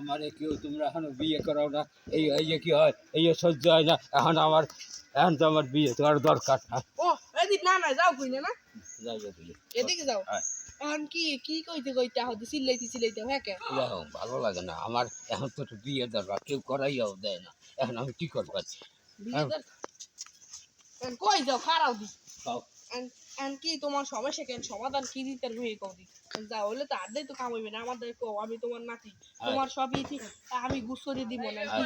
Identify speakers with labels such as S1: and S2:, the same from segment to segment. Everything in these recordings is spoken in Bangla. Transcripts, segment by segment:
S1: আমারে কেউ তোমরা এখনও বিয়ে করাও না। এই এই যে কি হয়? এই সহ্য হয় না। এখন আমার এখন তো আমার বিয়ে করার দরকার। না
S2: ও এদিক না না যাও কইনে না।
S1: হোক, বিয়ে।
S2: এদিকে যাও।
S1: হ্যাঁ।
S2: এখন কি কি কইতে কইতে হতে চিল্লাইতে চিল্লাইতে হ্যাঁ কে
S1: ভালো লাগে না। আমার এখন তো বিয়ে দরকার। কেউ করাইয়াও দেয় না। এখন আমি কি করব?
S2: কই যাও? খারাও দি। এন কি তোমার সমস্যা কেন সমাধান কি দিতে হবে কদি যা হলে তো আড্ডাই তো কামাইবে না আমাদের কো আমি তোমার নাতি। তোমার সবই ঠিক আমি দিয়ে দিব না কি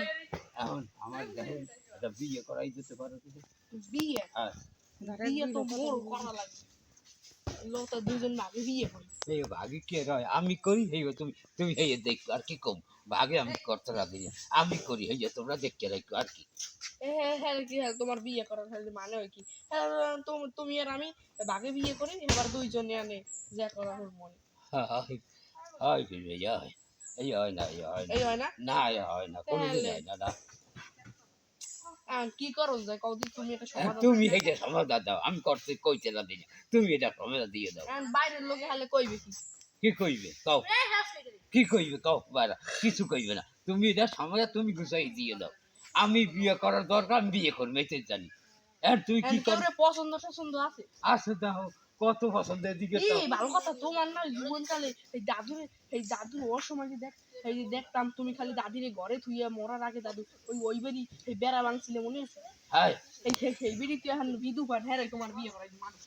S1: এখন আমার দেখেন একটা বিয়ে করাই যেতে পারো।
S2: বিয়ে?
S1: হ্যাঁ
S2: বিয়ে তো মোর করা লাগবে তো দুজন ভাবে বিয়ে করি
S1: এই ভাগে কে রয় আমি করি এই তুমি তুমি এই দেখো আর কি কম ভাগে আমি করতে না। আমি করি এই যে তোমরা দেখতে রাখো আর কি
S2: হ্যাঁ হ্যাঁ কি হ্যাঁ তোমার বিয়ে করার হলে মানে হয় কি হ্যাঁ তুমি আর আমি ভাগে বিয়ে করি এবার দুইজনে আনে যা করা ওর মনে
S1: হয় হয় এই হয় এই হয় না এই হয় না
S2: না
S1: হয় না
S2: তাহলে?
S1: হয় না না
S2: কি করো? যায় তুমি এটা সমাধান
S1: তুমি এইটা সমাধান দাও। আমি করতে কইতে না দিই তুমি এটা সমাধান দিয়ে দাও।
S2: এখন বাইরের লোকে হলে কইবে কি?
S1: কি কইবে? কও। কি কইবে? কও বারা কিছু কইবে না। তুমি এটা সমাধান তুমি গুছাই দিয়ে দাও। আমি বিয়ে করার দরকার আমি বিয়ে করব এতে জানি। আর তুই কি
S2: এখন
S1: কর
S2: কেমনে পছন্দ টছন্দ আছে?
S1: আসে দাও। কত পছন্দের দিকে
S2: এই ভালো কথা তোমার না জীবনকালে এই দাদুর এই দাদুর অসময় দেখ এই যে দেখতাম তুমি খালি দাদিরে ঘরে থুইয়া মরার আগে দাদু ওই ওই বেরি এই বেড়া ভাঙছিলে মনে আছে?
S1: হায়।
S2: এই সেই বেরি তুই এখন বিধু পাঠ হ্যাঁ তোমার বিয়ে করাই মানুষ